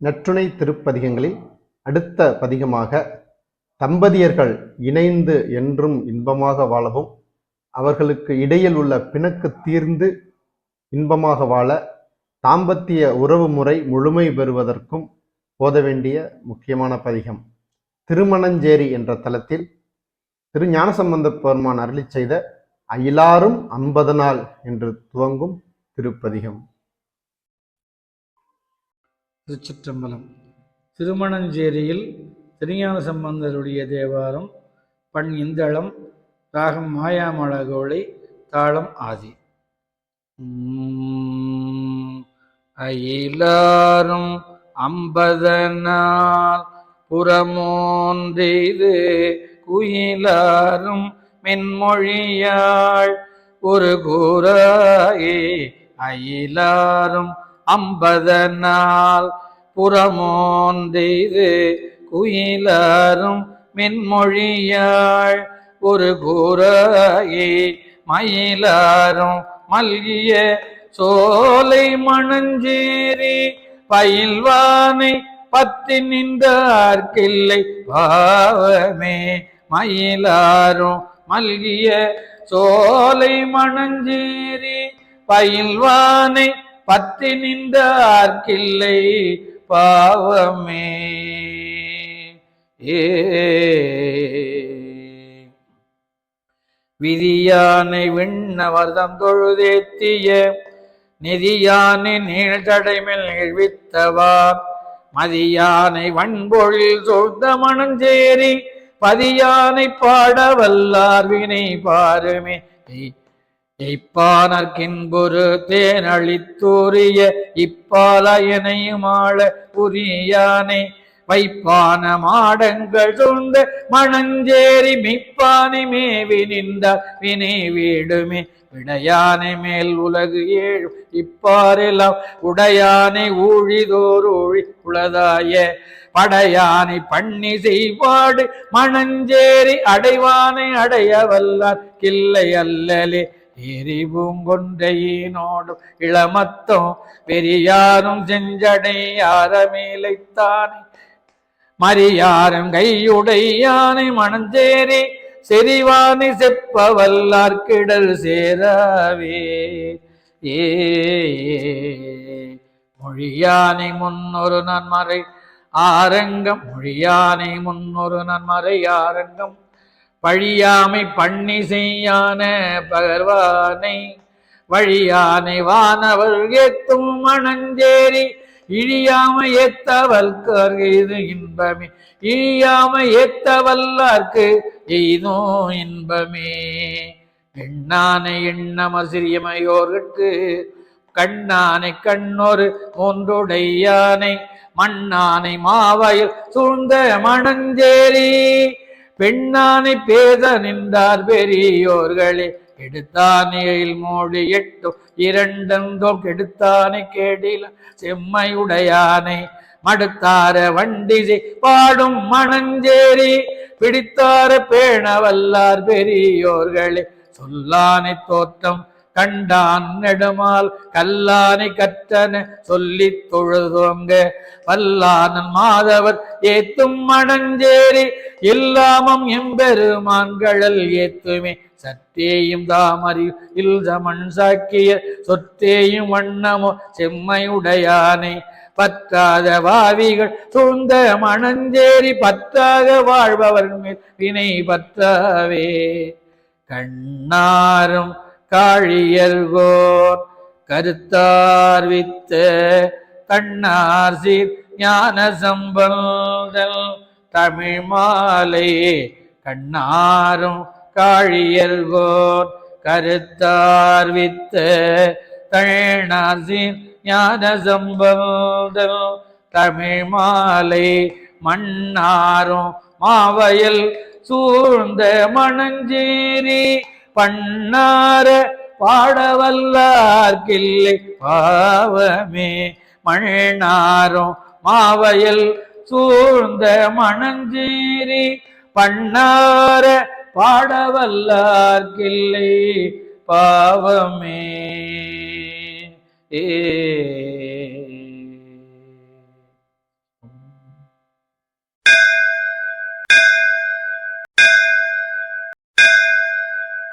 நற்றுணை திருப்பதிகங்களில் அடுத்த பதிகமாக தம்பதியர்கள் இணைந்து என்றும் இன்பமாக வாழவும் அவர்களுக்கு இடையில் உள்ள பிணக்கு தீர்ந்து இன்பமாக வாழ தாம்பத்திய உறவு முறை முழுமை பெறுவதற்கும் போத வேண்டிய முக்கியமான பதிகம். திருமணஞ்சேரி என்ற தலத்தில் திரு ஞானசம்பந்த பெருமான் அருளி செய்த அயிலாரும் ஐம்பது நாள் என்று துவங்கும் திருப்பதிகம். திருச்சிற்றம்பலம். திருமணஞ்சேரியில் திருஞான சம்பந்தருடைய தேவாரம் பண் இந்தளம் ராகம் மாயாமழகோளை தாளம் ஆதி. அயிலாரும் அம்பதனால் புறமோன்றெய்து குயிலாரும் மென்மொழியாள் ஒரு கூறாயே அயிலாரும் அம்பதனால் புறமோந்தெய்து குயிலாரும் மென்மொழியாள் ஒரு கூறாயே மயிலாரும் மல்கிய சோலை மணஞ்சேரி பயில்வானை பத்தி நின்றார்கில்லை பாவமே மயிலாரும் மல்கிய சோலை மணஞ்சேரி பயில்வானை பத்தி நின்றார்கில்லை பாவமே. விதியானை விண்ணவர்தம் தொழுதேத்திய நிதியானை நீழ்கடைமில் நிழ்வித்தவா மதியானை வண்பொழில் சொந்த மணஞ்சேரி பதியானை பாட வல்லார் வினை பாருமே. எய்ப்பானர்கின்பொரு தேனளித்தூரிய இப்பாலயனையுமாள புரியானை வைப்பான மாடங்கள் சொந்த மணஞ்சேரி மிப்பானை மேவி நின்றார் வினை வீடுமே. விடையானை மேல் உலகு ஏழு இப்பாரெல்லாம் உடையானை ஊழிதோர் ஊழி உளதாய. படையானை பண்ணி செய்வாடு மணஞ்சேரி அடைவானை அடைய வல்லார் கிள்ளை அல்லலே எரிபூங்கொன்றையினோடும் இளமத்தம் பெரியாரும் செஞ்சடை செஞ்சடையாரமேலைத்தானே மரியாரும் கையுடையானை மணஞ்சேரி செறிவானை செப்ப வல்லார்க்கிடல் சேராவே. ஏ. மொழியானை முன்னொரு நன்மறை ஆரங்கம் மொழியானை முன்னொரு நன்மறை ஆரங்கம். பழியாமை பண்ணி செய்யான பகர்வானை வழியானை வானவர் ஏத்தும் மணஞ்சேரி இழியாம ஏத்தவல்கார் இது இன்பமே இழியாம ஏத்தவல்லார்க்கு எய்தோ இன்பமே. எண்ணானை எண்ணமசிரியமையோர்கட்கு கண்ணானை கண்ணொரு ஒன்றுடையானை மண்ணானை மாவயல் சூழ்ந்த மணஞ்சேரி பெண்ணானை பேத நின்றார் பெரியோர்களே. கெடுத்தானையில் மோடி எட்டும். இரண்டந்தோ கெடுத்தானை கேடில. செம்மையுடையானை மடுத்தார வண்டிசை. பாடும் மணஞ்சேரி பிடித்தார பேணவல்லார் பெரியோர்களே. சொல்லானை தோற்றம் கண்டான் நெடுமால் கல்லானை கற்றன சொல்லி தொழுதுவங்க. வல்லானன் மாதவர் ஏத்தும் மணஞ்சேரி இல்லாமம் எம்பெருமான்கழல் ஏத்துமே. சற்றேயும் தாமறி இல்சமண் சாக்கிய சொற்றேயும் வண்ணமோ செம்மையுடையானை. பற்றாத வாவிகள் சூழ்ந்த மணஞ்சேரி பற்றாக வாழ்பவர் மேல் வினை பற்றாவே. கண்ணாரும் காழியர்கோர் கருத்தார்வித்த கண்ணார் சீர் ஞான சம்பந்தல் தமிழ் மாலை கண்ணாரும் காழியர்கோர் கருத்தார் வித்த சீர் ஞான சம்பந்தல் தமிழ் மாலை மன்னாரும் மாவயல் சூழ்ந்த மணஞ்சேரி பண்ணார பாடவல்லார்கில்லை பாவமே மண்ணாரும் மாவயல் சூழ்ந்த மணஞ்சீரி பண்ணார பாடவல்லார்கில்லை பாவமே. ஏ